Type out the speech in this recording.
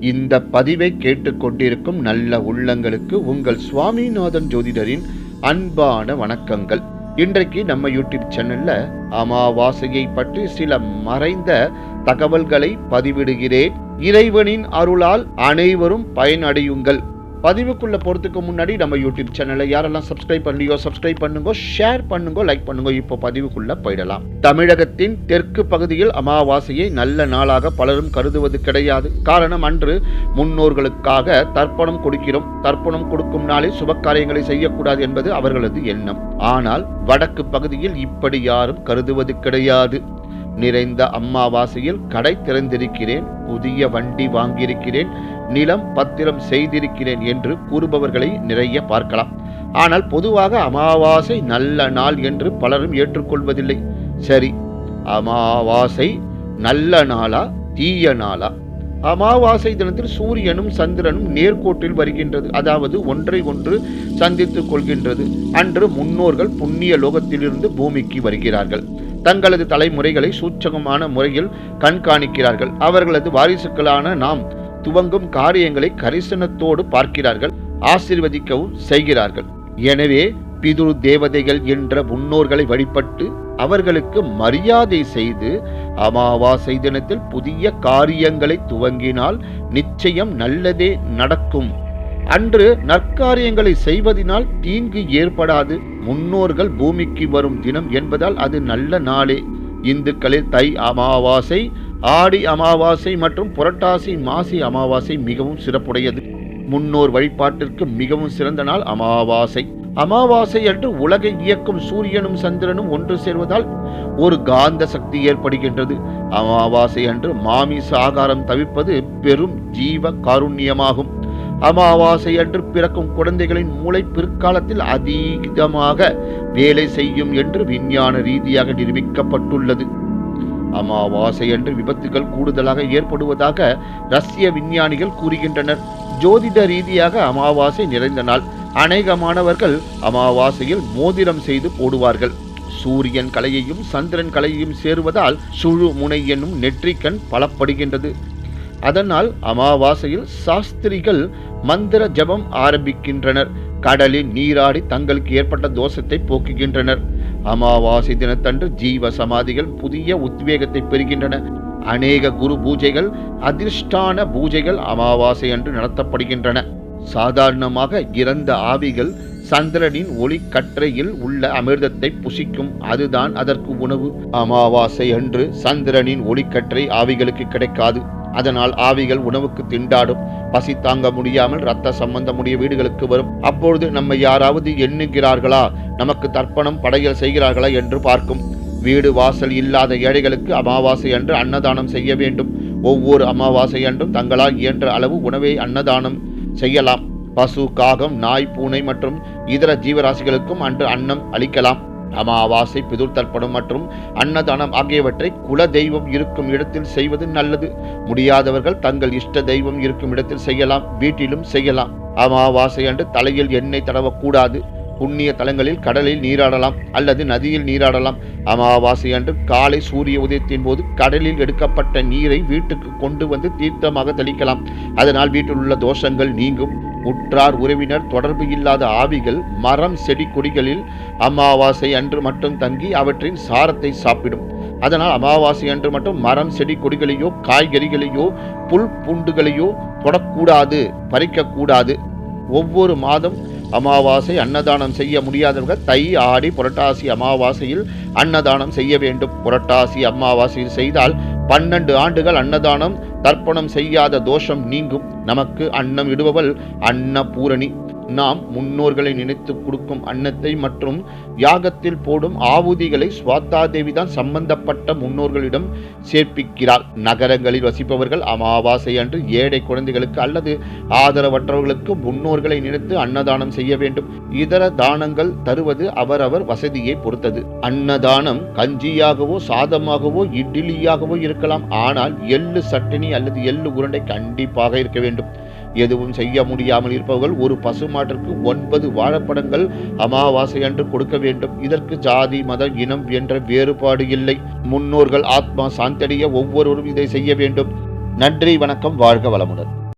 இந்த பதிவை கேட்டுக்கொண்டிருக்கும் நல்ல உள்ளங்களுக்கு உங்கள் சுவாமிநாதன் ஜோதிடரின் அன்பான வணக்கங்கள். இன்றைக்கு நம்ம யூடியூப் சேனல்ல அமாவாசையை பற்றி சில மறைந்த தகவல்களை பதிவிடுகிறேன். இறைவனின் அருளால் அனைவரும் பயனடையுங்கள். பதிவுக்குள்ளே போகிறதுக்கு முன்னாடி நம்ம யூடியூப் சேனலை யாரெல்லாம் சப்ஸ்கிரைப் பண்ணலையோ சப்ஸ்கிரைப் பண்ணுங்க ஷேர் பண்ணுங்க லைக் பண்ணுங்க இப்போ பதிவுக்குள்ளே போயிடலாம். தமிழகத்தின் தெற்கு பகுதியில் அமாவாசையை நல்ல நாளாக பலரும் கருதுவது கிடையாது. காரணம் அன்று முன்னோர்களுக்காக தர்ப்பணம் கொடுக்கிறோம். தர்ப்பணம் கொடுக்கும் நாளில் சுப காரியங்களை செய்யக்கூடாது என்பது அவர்களது எண்ணம். ஆனால் வடக்கு பகுதியில் இப்படி யாரும் கருதுவது கிடையாது. நிறைந்த அம்மாவாசையில் கடை திறந்திருக்கிறேன் புதிய வண்டி வாங்கியிருக்கிறேன் நிலம் பத்திரம் செய்திருக்கிறேன் என்று கூறுபவர்களை நிறைய பார்க்கலாம். ஆனால் பொதுவாக அமாவாசை நல்ல நாள் என்று பலரும் ஏற்றுக்கொள்வதில்லை. சரி அமாவாசை நல்ல நாளா தீய நாளா? அமாவாசை தினத்தில் சூரியனும் சந்திரனும் நேர்கோட்டில் வருகின்றது. அதாவது ஒன்றை ஒன்று சந்தித்துக் கொள்கின்றது. அன்று முன்னோர்கள் புண்ணிய லோகத்திலிருந்து பூமிக்கு வருகிறார்கள். தங்களது தலைமுறைகளை சூட்சகமான முறையில் கண்காணிக்கிறார்கள். அவர்களது வாரிசுக்களான நாம் துவங்கும் காரியங்களை கரிசனத்தோடு பார்க்கிறார்கள். ஆசிர்வதிக்கவும் செய்கிறார்கள். எனவே பிதுரு தேவதைகள் என்ற முன்னோர்களை வழிபட்டு அவர்களுக்கு மரியாதை செய்து அமாவாசை தினத்தில் புதிய காரியங்களை துவங்கினால் நிச்சயம் நல்லதே நடக்கும். அன்று நற்காரியங்களை செய்வதனால் தீங்கு ஏற்படாது. முன்னோர்கள் பூமிக்கு வரும் தினம் என்பதால் அது நல்ல நாளே. இந்துக்களில் தை அமாவாசை ஆடி அமாவாசை மற்றும் புரட்டாசி மாசி அமாவாசை மிகவும் சிறப்புடையது. முன்னோர் வழிபாட்டிற்கு மிகவும் சிறந்த நாள் அமாவாசை. அமாவாசை அன்று உலகை இயக்கும் சூரியனும் சந்திரனும் ஒன்று சேர்வதால் ஒரு காந்த சக்தி ஏற்படுகின்றது. அமாவாசை அன்று மாமிச ஆகாரம் தவிர்ப்பது பெரும் ஜீவ காருண்யமாகும். அமாவாசை அன்று பிறக்கும் குழந்தைகளின் மூளை பிற்காலத்தில் அதிகமாக வேலை செய்யும் என்று விஞ்ஞான ரீதியாக நிரூபிக்கப்பட்டுள்ளது. அமாவாசை அன்று விபத்துகள் கூடுதலாக ஏற்படுவதாக ரஷ்ய விஞ்ஞானிகள் கூறுகின்றனர். ஜோதிட ரீதியாக அமாவாசை நிறைந்த நாள். அநேக மாணவர்கள் அமாவாசையில் மோதிரம் செய்து போடுவார்கள். சூரியன் கலையையும் சந்திரன் கலையையும் சேருவதால் சுழு முனை என்னும் நெற்றிக்கண் பலப்படுகின்றது. அதனால் அமாவாசையில் சாஸ்திரிகள் மந்திர ஜபம் ஆரம்பிக்கின்றனர். கடலில் நீராடி தங்களுக்கு ஏற்பட்ட தோஷத்தை போக்குகின்றனர். அமாவாசை தினத்தன்று ஜீவ சமாதிகள் புதிய உத்வேகத்தை பெறுகின்றன. அநேக குரு பூஜைகள் அதிர்ஷ்டான பூஜைகள் அமாவாசை அன்று நடத்தப்படுகின்றன. சாதாரணமாக இறந்த ஆவிகள் சந்திரனின் ஒளி கற்றையில் உள்ள அமிர்தத்தை புசிக்கும். அதுதான் அதற்கு உணவு. அமாவாசை அன்று சந்திரனின் ஒளிக்கற்றை ஆவிகளுக்கு கிடைக்காது. அதனால் ஆவிகள் உணவுக்கு திண்டாடும். பசி தாங்க முடியாமல் ரத்த சம்பந்தமுடைய வீடுகளுக்கு வரும். அப்பொழுது நம்ம யாராவது எண்ணுகிறார்களா? நமக்கு தர்ப்பணம் படையல் செய்கிறார்களா என்று பார்க்கும். வீடு வாசல் இல்லாத ஏழைகளுக்கு அமாவாசை அன்று அன்னதானம் செய்ய வேண்டும். ஒவ்வொரு அமாவாசை அன்றும் தங்களால் இயன்ற அளவு உணவை அன்னதானம். செய்யலாம். பசு காகம் நாய் பூனை மற்றும் இதர ஜீவராசிகளுக்கும் அன்று அன்னம் அளிக்கலாம். அமாவாசை பிதுர் தர்ப்பணம் மற்றும் அன்னதானம் ஆகியவற்றை குல தெய்வம் இருக்கும் இடத்தில் செய்வது நல்லது. முடியாதவர்கள் தங்கள் இஷ்ட தெய்வம் இருக்கும் இடத்தில் செய்யலாம். வீட்டிலும் செய்யலாம். அமாவாசை அன்று தலையில் எண்ணெய் தடவக்கூடாது. புண்ணிய தலங்களில் கடலில் நீராடலாம் அல்லது நதியில் நீராடலாம். அமாவாசை அன்று காலை சூரிய உதயத்தின் போது கடலில் எடுக்கப்பட்ட நீரை வீட்டுக்கு கொண்டு வந்து தீர்த்தமாக தெளிக்கலாம். அதனால் வீட்டில் உள்ள தோஷங்கள் நீங்கும். உற்றார் உறவினர் தொடர்பு இல்லாத ஆவிகள் மரம் செடி கொடிகளில் அமாவாசை அன்று மட்டும் தங்கி அவற்றின் சாரத்தை சாப்பிடும். அதனால் அமாவாசை அன்று மட்டும் மரம் செடி கொடிகளையோ காய்கறிகளையோ புல் பூண்டுகளையோ தொடக்கூடாது பறிக்கக்கூடாது. ஒவ்வொரு மாதம் அமாவாசை அன்னதானம் செய்ய முடியாதவர்கள் தை ஆடி புரட்டாசி அமாவாசையில் அன்னதானம் செய்ய வேண்டும். புரட்டாசி அமாவாசையில் செய்தால் பன்னெண்டு ஆண்டுகள் அன்னதானம் தர்ப்பணம் செய்யாத தோஷம் நீங்கும். நமக்கு அன்னம் இடுபவள் அன்னபூரணி. நாம் முன்னோர்களை நினைத்து கொடுக்கும் அன்னத்தை மற்றும் யாகத்தில் போடும் ஆவுதிகளை சுவாத்தாதேவி தான் சம்பந்தப்பட்ட முன்னோர்களிடம் சேர்ப்பிக்கிறார் நகரங்களில் வசிப்பவர்கள் அமாவாசை அன்று ஏழை குழந்தைகளுக்கு அல்லது ஆதரவற்றவர்களுக்கு முன்னோர்களை நினைத்து அன்னதானம் செய்ய வேண்டும். இதர தானங்கள் தருவது அவரவர் வசதியை பொறுத்தது. அன்னதானம் கஞ்சியாகவோ சாதமாகவோ இட்லியாகவோ இருக்கலாம். ஆனால் எள்ளு சட்டினி அல்லது எள்ளு உருண்டை கண்டிப்பாக இருக்க வேண்டும். எதுவும் செய்ய முடியாமல் இருப்பவர்கள் ஒரு பசுமாட்டிற்கு ஒன்பது வாழைப்படங்கள் அமாவாசை அன்று கொடுக்க வேண்டும். இதற்கு ஜாதி மத இனம் என்ற வேறுபாடு இல்லை. முன்னோர்கள் ஆத்மா சாந்தடைய ஒவ்வொருவரும் இதை செய்ய வேண்டும். நன்றி வணக்கம் வாழ்க வளமுடன்.